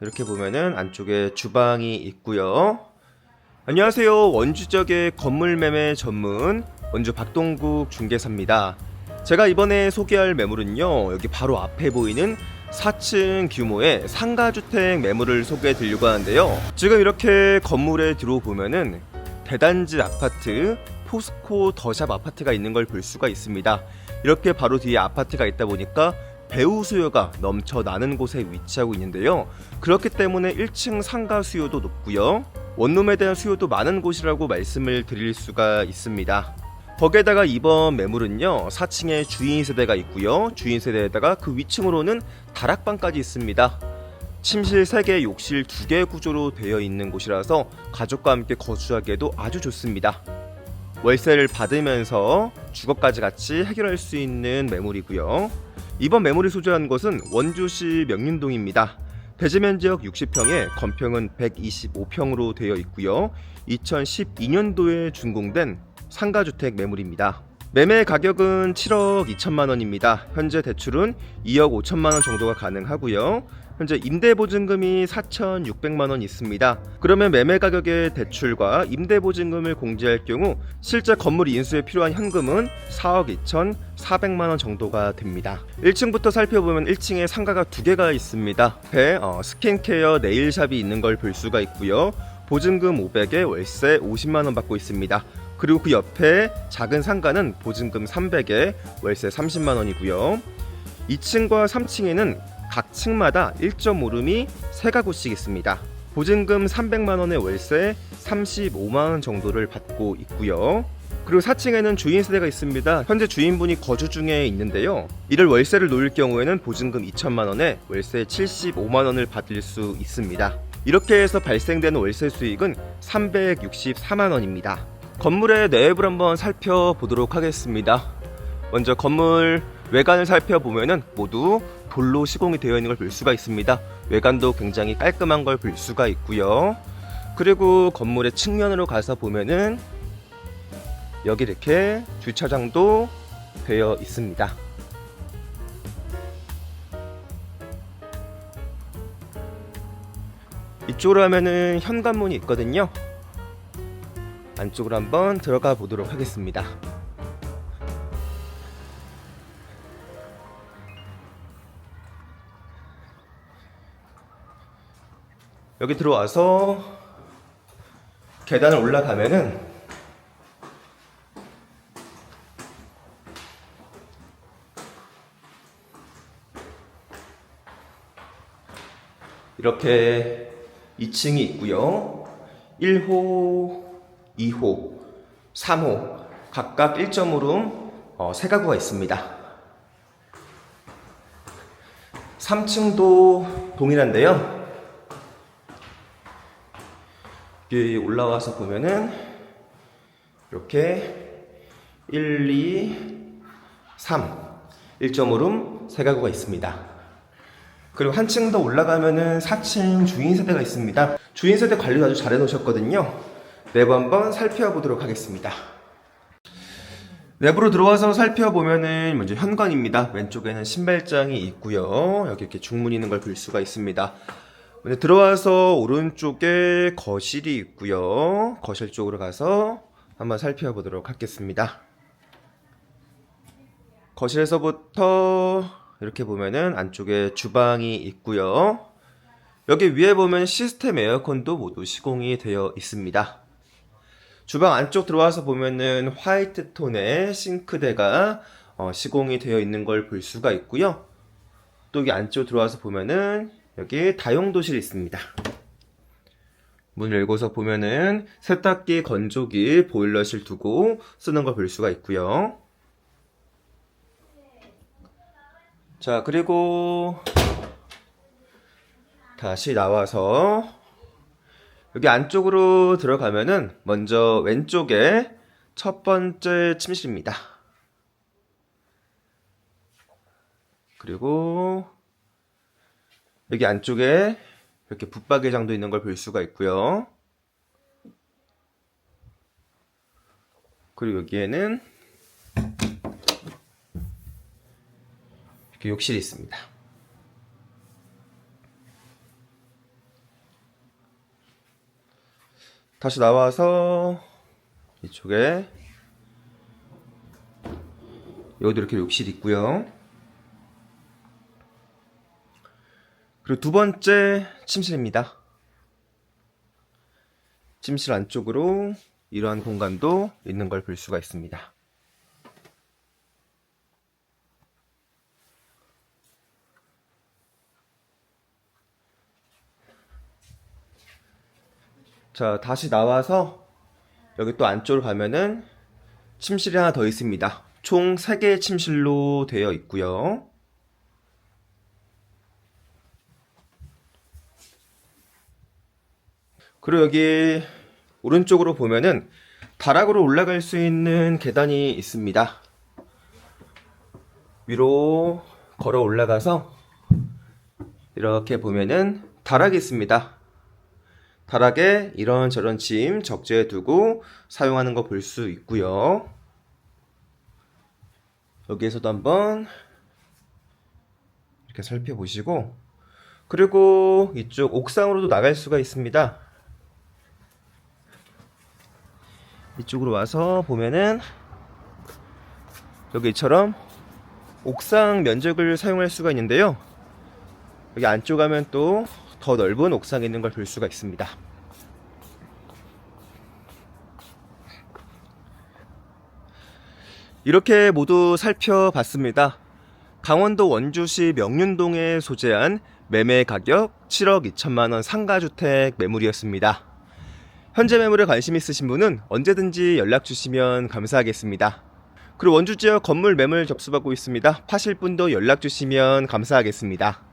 이렇게 보면은 안쪽에 주방이 있고요. 안녕하세요. 원주 지역의 건물 매매 전문 원주 박동국 중개사입니다. 제가 이번에 소개할 매물은요. 여기 바로 앞에 보이는 4층 규모의 상가주택 매물을 소개해 드리려고 하는데요. 지금 이렇게 건물에 들어보면은 대단지 아파트, 포스코 더샵 아파트가 있는 걸 볼 수가 있습니다. 이렇게 바로 뒤에 아파트가 있다 보니까 배우 수요가 넘쳐나는 곳에 위치하고 있는데요. 그렇기 때문에 1층 상가 수요도 높고요. 원룸에 대한 수요도 많은 곳이라고 말씀을 드릴 수가 있습니다. 거기에다가 이번 매물은요 4층에 주인 세대가 있고요 주인 세대에다가 그 위층으로는 다락방까지 있습니다 침실 3개 욕실 2개 구조로 되어 있는 곳이라서 가족과 함께 거주하기에도 아주 좋습니다 월세를 받으면서 주거까지 같이 해결할 수 있는 매물이고요 이번 매물이 소재한 곳은 원주시 명륜동입니다 대지면 지역 60평에 건평은 125평으로 되어 있고요 2012년도에 준공된 상가주택 매물입니다. 매매 가격은 7억 2천만 원입니다. 현재 대출은 2억 5천만 원 정도가 가능하고요. 현재 임대보증금이 4,600만 원 있습니다. 그러면 매매 가격의 대출과 임대보증금을 공제할 경우 실제 건물 인수에 필요한 현금은 4억 2,400만 원 정도가 됩니다. 1층부터 살펴보면 1층에 상가가 두 개가 있습니다. 앞에 어, 스킨케어 네일샵이 있는 걸 볼 수가 있고요. 보증금 500에 월세 50만 원 받고 있습니다. 그리고 그 옆에 작은 상가는 보증금 300에 월세 30만 원이고요. 2층과 3층에는 각 층마다 1.5룸이 3가구씩 있습니다. 보증금 300만 원의 월세 35만 원 정도를 받고 있고요. 그리고 4층에는 주인 세대가 있습니다. 현재 주인분이 거주 중에 있는데요. 이를 월세를 놓을 경우에는 보증금 2천만 원에 월세 75만 원을 받을 수 있습니다. 이렇게 해서 발생되는 월세 수익은 364만 원입니다. 건물의 내부를 한번 살펴보도록 하겠습니다. 먼저 건물 외관을 살펴보면은 모두 돌로 시공이 되어 있는 걸 볼 수가 있습니다. 외관도 굉장히 깔끔한 걸 볼 수가 있고요. 그리고 건물의 측면으로 가서 보면은 여기 이렇게 주차장도 되어 있습니다. 이쪽으로 하면은 현관문이 있거든요. 안쪽으로 한번 들어가 보도록 하겠습니다. 여기 들어와서 계단을 올라가면은 이렇게 2층이 있고요. 1호, 2호, 3호 각각 1.5룸 어, 세 가구가 있습니다. 3층도 동일한데요. 여기 올라와서 보면은 이렇게 1, 2, 3 1.5룸 세 가구가 있습니다. 그리고 한층 더 올라가면은 4층 주인 세대가 있습니다. 주인 세대 관리 아주 잘 해놓으셨거든요. 내부 한번 살펴보도록 하겠습니다. 내부로 들어와서 살펴보면은 먼저 현관입니다. 왼쪽에는 신발장이 있고요. 여기 이렇게 중문 있는 걸 볼 수가 있습니다. 먼저 들어와서 오른쪽에 거실이 있고요. 거실 쪽으로 가서 한번 살펴보도록 하겠습니다. 거실에서부터 이렇게 보면은 안쪽에 주방이 있고요. 여기 위에 보면 시스템 에어컨도 모두 시공이 되어 있습니다. 주방 안쪽 들어와서 보면은 화이트 톤의 싱크대가 어, 시공이 되어 있는 걸 볼 수가 있고요. 또 여기 안쪽 들어와서 보면은 여기 다용도실이 있습니다. 문을 열고서 보면은 세탁기, 건조기, 보일러실 두고 쓰는 걸 볼 수가 있고요. 자, 그리고 다시 나와서 여기 안쪽으로 들어가면은 먼저 왼쪽에 첫 번째 침실입니다. 그리고 여기 안쪽에 이렇게 붙박이장도 있는 걸 볼 수가 있고요. 그리고 여기에는 이렇게 욕실이 있습니다. 다시 나와서 이쪽에 여기도 이렇게 욕실 있고요. 그리고 두 번째 침실입니다. 침실 안쪽으로 이러한 공간도 있는 걸 볼 수가 있습니다. 자, 다시 나와서 여기 또 안쪽으로 가면은 침실이 하나 더 있습니다. 총 3개의 침실로 되어 있고요. 그리고 여기 오른쪽으로 보면은 다락으로 올라갈 수 있는 계단이 있습니다. 위로 걸어 올라가서 이렇게 보면은 다락이 있습니다. 다락에 이런저런 짐 적재해 두고 사용하는 거 볼 수 있고요. 여기에서도 한번 이렇게 살펴보시고 그리고 이쪽 옥상으로도 나갈 수가 있습니다. 이쪽으로 와서 보면은 여기처럼 옥상 면적을 사용할 수가 있는데요. 여기 안쪽 가면 또 더 넓은 옥상이 있는 걸 볼 수가 있습니다. 이렇게 모두 살펴봤습니다. 강원도 원주시 명륜동에 소재한 매매 가격 7억 2천만 원 상가주택 매물이었습니다. 현재 매물에 관심 있으신 분은 언제든지 연락 주시면 감사하겠습니다. 그리고 원주 지역 건물 매물 접수받고 있습니다. 파실 분도 연락 주시면 감사하겠습니다.